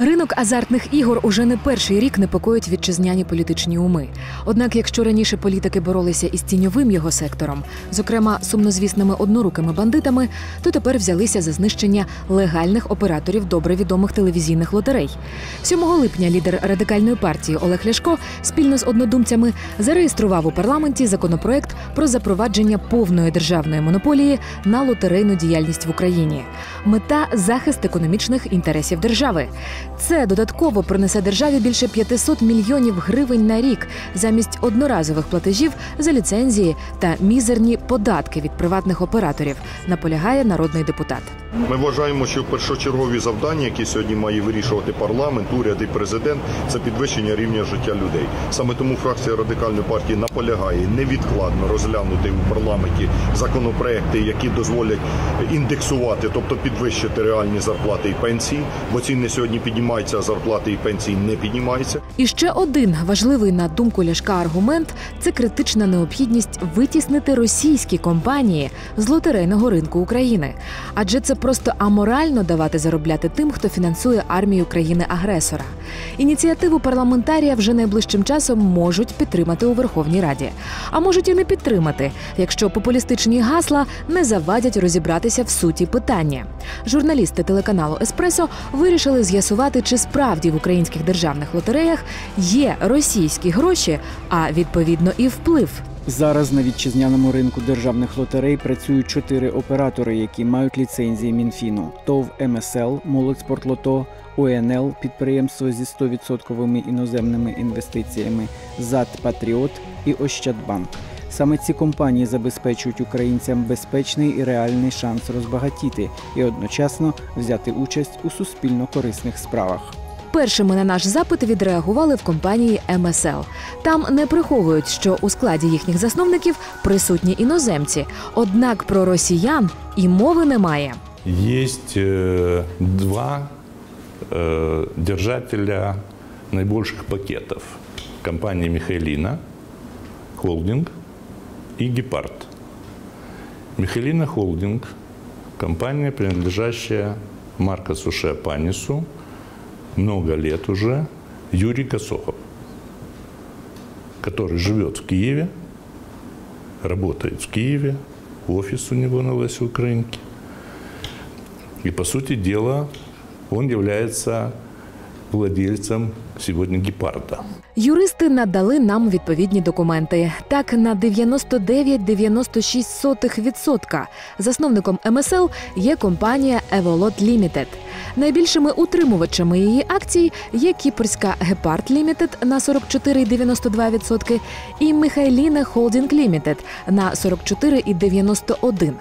Ринок азартних ігор уже не перший рік непокоїть вітчизняні політичні уми. Однак, якщо раніше політики боролися із тіньовим його сектором, зокрема сумнозвісними однорукими бандитами, то тепер взялися за знищення легальних операторів добре відомих телевізійних лотерей. 7 липня лідер радикальної партії Олег Ляшко спільно з однодумцями зареєстрував у парламенті законопроект про запровадження повної державної монополії на лотерейну діяльність в Україні. Мета захист економічних інтересів держави. Це додатково принесе державі більше 500 мільйонів гривень на рік замість одноразових платежів за ліцензії та мізерні податки від приватних операторів. Наполягає народний депутат. Ми вважаємо, що першочергові завдання, які сьогодні має вирішувати парламент, уряд і президент, це підвищення рівня життя людей. Саме тому фракція радикальної партії наполягає невідкладно розглянути у парламенті законопроекти, які дозволять індексувати, тобто підвищити реальні зарплати і пенсії, бо ціни сьогодні піднімаються, а зарплати і пенсії не піднімаються. І ще один важливий на думку Ляшка аргумент це критична необхідність витіснити російські компанії з лотерейного ринку України, адже це просто аморально давати заробляти тим, хто фінансує армію країни-агресора. Ініціативу парламентарія вже найближчим часом можуть підтримати у Верховній Раді, а можуть і не підтримати, якщо популістичні гасла не завадять розібратися в суті питання. Журналісти телеканалу Еспресо вирішили з'ясувати, чи справді в українських державних лотереях є російські гроші, а відповідно і вплив. Зараз на вітчизняному ринку державних лотерей працюють чотири оператори, які мають ліцензії Мінфіну: ТОВ МСЛ, Молодьспортлото, УНЛ, підприємство зі 100% іноземними інвестиціями, ЗАД Патріот і Ощадбанк. Саме ці компанії забезпечують українцям безпечний і реальний шанс розбагатіти і одночасно взяти участь у суспільно корисних справах. Першими на наш запит відреагували в компанії МСЛ. Там не приховують, що у складі їхніх засновників присутні іноземці. Однак про росіян і мови немає. Есть э, два э, держателя наибольших пакетов. Компания Михайлина, холдинг и Гепард. Михайлина холдинг – компания, принадлежащая Маркосу Шиапанису, много лет уже, Юрий Косохов, который живет в Киеве, работает в Киеве, офис у него на Лесе Украинке. И, по сути дела, он является владельцем сегодня гепарда. Юристи надали нам відповідні документи. Так, на 99,96% засновником МСЛ є компанія Evolot Limited. Найбільшими утримувачами її акцій є кіпрська Гепард Limited на 44,92% і Михайліна Холдінг Limited на 44,91%.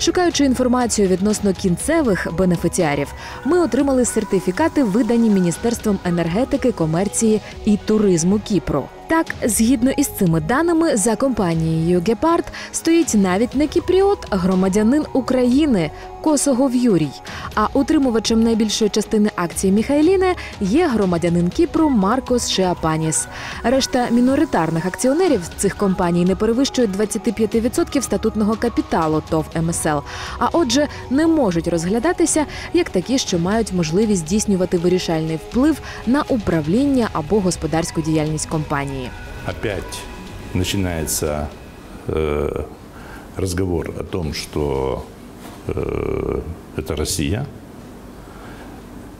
Шукаючи інформацію відносно кінцевих бенефіціарів, ми отримали сертифікати, видані Міністерством енергетики, комерції і туризму Кіпру. Так, згідно із цими даними, за компанією Гепард стоїть навіть не кіпріот, а громадянин України Косогов Юрій. А утримувачем найбільшої частини акцій Міхайліни є громадянин Кіпру Маркос Шеапаніс. Решта міноритарних акціонерів цих компаній не перевищують 25% статутного капіталу ТОВ МСЛ. А отже, не можуть розглядатися як такі, що мають можливість здійснювати вирішальний вплив на управління або господарську діяльність компанії. Опять начинается э, разговор о том, что э, это Россия.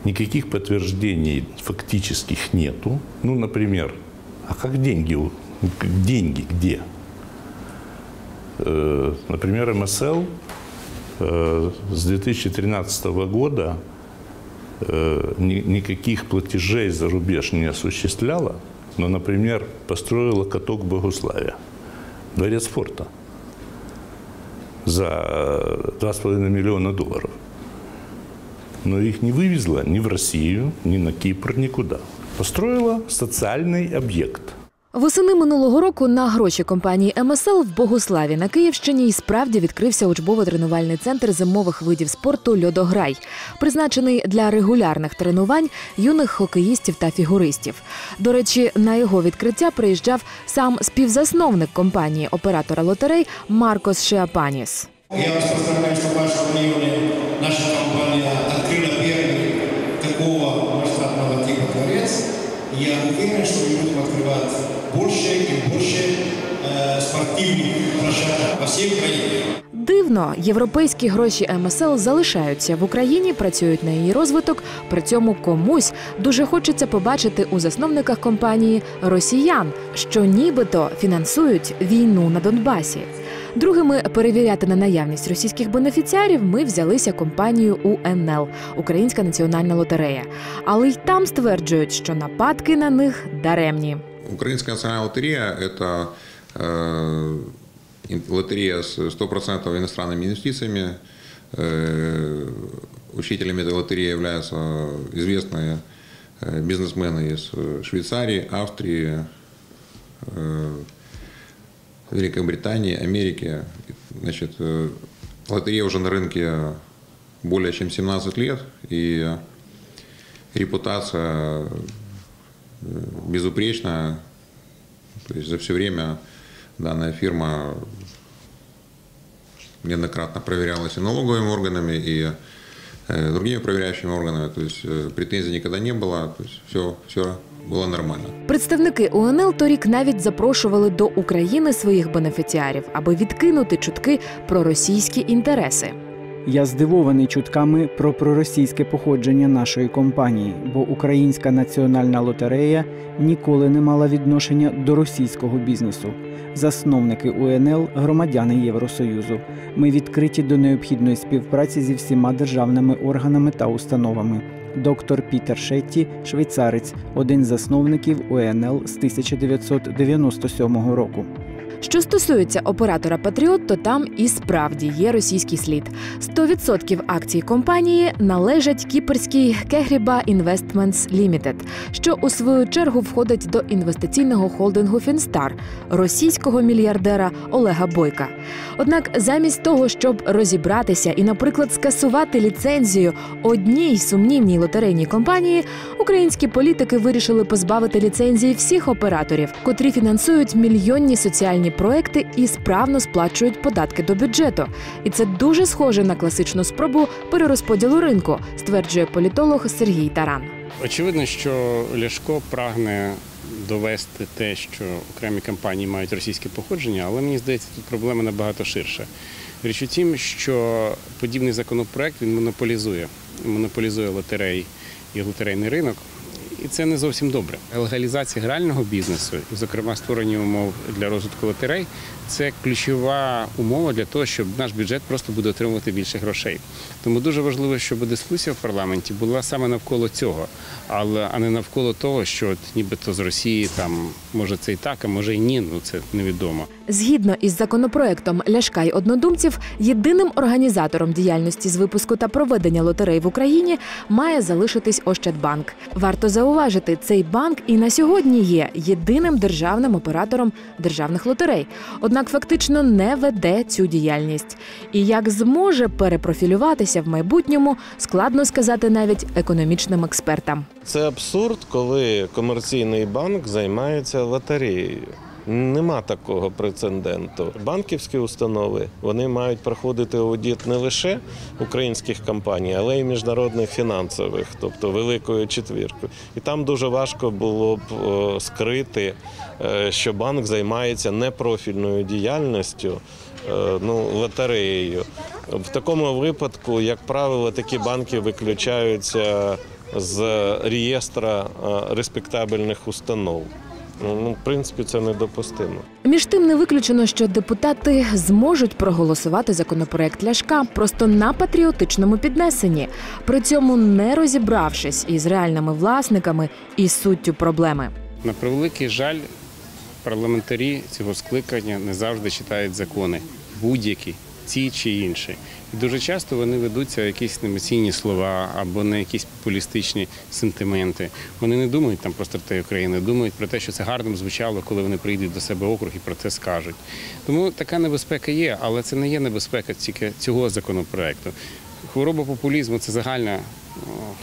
Никаких подтверждений фактических нету. Ну, например, а как деньги? Деньги где? Э, например, МСЛ э, с 2013 года э, ни- никаких платежей за рубеж не осуществляла, но, например, построила каток Богуславия, дворец спорта за э, 2,5 миллиона долларов. Но их не вывезла ни в Россию, ни на Кипр, никуда. Построила социальный объект – Восени минулого року на гроші компанії МСЛ в Богославі на Київщині і справді відкрився учбово-тренувальний центр зимових видів спорту Льодограй, призначений для регулярних тренувань юних хокеїстів та фігуристів. До речі, на його відкриття приїжджав сам співзасновник компанії оператора лотерей Маркос Шеапаніс. Я вас поздравляю, что в вашем районе наша компания открыла первый такого масштабного дворец. И я уверен, что мы будем открывать больше и больше э, спортивных площадок по всей Украине. Дивно, європейські гроші МСЛ залишаються в Україні, працюють на її розвиток. При цьому комусь дуже хочеться побачити у засновниках компанії росіян, що нібито фінансують війну на Донбасі. Другими перевіряти на наявність російських бенефіціарів ми взялися компанію УНЛ Українська національна лотерея. Але й там стверджують, що нападки на них даремні. Украинская национальная лотерея – это э, лотерея с 100% иностранными инвестициями. Э, учителями этой лотереи являются известные э, бизнесмены из Швейцарии, Австрии, э, Великобритании, Америки. Значит, э, лотерея уже на рынке более чем 17 лет, и репутация э, безупречная. То есть за все время данная фирма неоднократно проверялась и налоговыми органами, и э, другими проверяющими органами. То есть э, претензий никогда не было. То есть все, все было нормально. Представники УНЛ торік навіть запрошували до України своїх бенефіціарів, аби відкинути чутки про російські інтереси. Я здивований чутками про проросійське походження нашої компанії, бо Українська національна лотерея ніколи не мала відношення до російського бізнесу. Засновники УНЛ громадяни Євросоюзу. Ми відкриті до необхідної співпраці зі всіма державними органами та установами. Доктор Пітер Шетті, швейцарець, один з засновників УНЛ з 1997 року. Що стосується оператора Патріот, то там і справді є російський слід. 100% акцій компанії належать кіпрській Кегріба Investments Limited, що у свою чергу входить до інвестиційного холдингу Фінстар російського мільярдера Олега Бойка. Однак, замість того, щоб розібратися і, наприклад, скасувати ліцензію одній сумнівній лотерейній компанії, українські політики вирішили позбавити ліцензії всіх операторів, котрі фінансують мільйонні соціальні проекти і справно сплачують податки до бюджету. І це дуже схоже на класичну спробу перерозподілу ринку, стверджує політолог Сергій Таран. Очевидно, що Ляшко прагне довести те, що окремі компанії мають російське походження, але мені здається, тут проблема набагато ширша. Річ у тім, що подібний законопроект він монополізує, монополізує лотерей і лотерейний ринок. І це не зовсім добре. Легалізація грального бізнесу, зокрема, створення умов для розвитку лотерей, це ключова умова для того, щоб наш бюджет просто буде отримувати більше грошей. Тому дуже важливо, щоб дискусія в парламенті була саме навколо цього, але а не навколо того, що от нібито з Росії там може це і так, а може і ні. Ну це невідомо. Згідно із законопроектом Ляшка й однодумців, єдиним організатором діяльності з випуску та проведення лотерей в Україні має залишитись Ощадбанк. Варто зауважити, цей банк і на сьогодні є єдиним державним оператором державних лотерей, однак фактично не веде цю діяльність. І як зможе перепрофілюватися в майбутньому, складно сказати навіть економічним експертам. Це абсурд, коли комерційний банк займається лотереєю. Нема такого прецеденту. Банківські установи вони мають проходити аудит не лише українських компаній, але й міжнародних фінансових, тобто великою четвіркою. І там дуже важко було б скрити, е, що банк займається непрофільною діяльністю. е, Ну, лотереєю. В такому випадку, як правило, такі банки виключаються з реєстра е, респектабельних установ. Ну, ну, в принципі, це недопустимо. Між тим не виключено, що депутати зможуть проголосувати законопроект Ляшка просто на патріотичному піднесенні, при цьому не розібравшись із реальними власниками і суттю проблеми. На превеликий жаль, парламентарі цього скликання не завжди читають закони, будь-які, ці чи інші. І дуже часто вони ведуться якісь емоційні слова або на якісь популістичні сентименти. Вони не думають там про стратегію України, думають про те, що це гарно звучало, коли вони прийдуть до себе округ і про це скажуть. Тому така небезпека є, але це не є небезпека тільки цього законопроекту. Хвороба популізму це загальна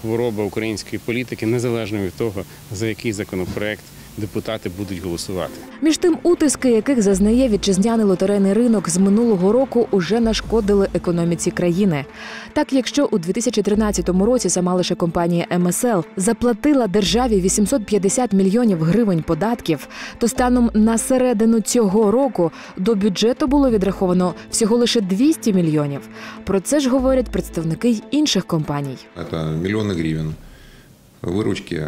хвороба української політики, незалежно від того, за який законопроект депутати будуть голосувати. Між тим, утиски, яких зазнає вітчизняний лотерейний ринок з минулого року, уже нашкодили економіці країни. Так, якщо у 2013 році сама лише компанія МСЛ заплатила державі 850 мільйонів гривень податків, то станом на середину цього року до бюджету було відраховано всього лише 200 мільйонів. Про це ж говорять представники й інших компаній. Это миллионы гривен выручки.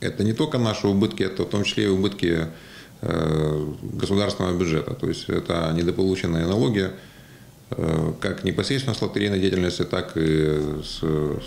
Это не только наши убытки, это в том числе и убытки э, государственного бюджета. То есть это недополученные налоги, э, как непосредственно с лотерейной деятельности, так и с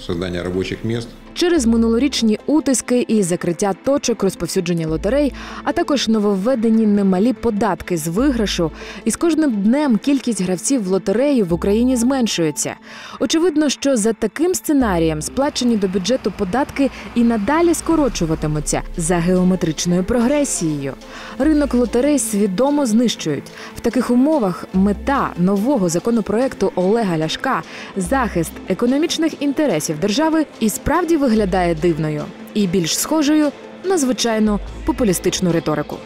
создания рабочих мест. Через минулорічні утиски і закриття точок розповсюдження лотерей, а також нововведені немалі податки з виграшу, і з кожним днем кількість гравців в лотерею в Україні зменшується. Очевидно, що за таким сценарієм сплачені до бюджету податки і надалі скорочуватимуться за геометричною прогресією. Ринок лотерей свідомо знищують. В таких умовах мета нового законопроекту Олега Ляшка захист економічних інтересів держави і справді виглядає дивною і більш схожою на звичайну популістичну риторику.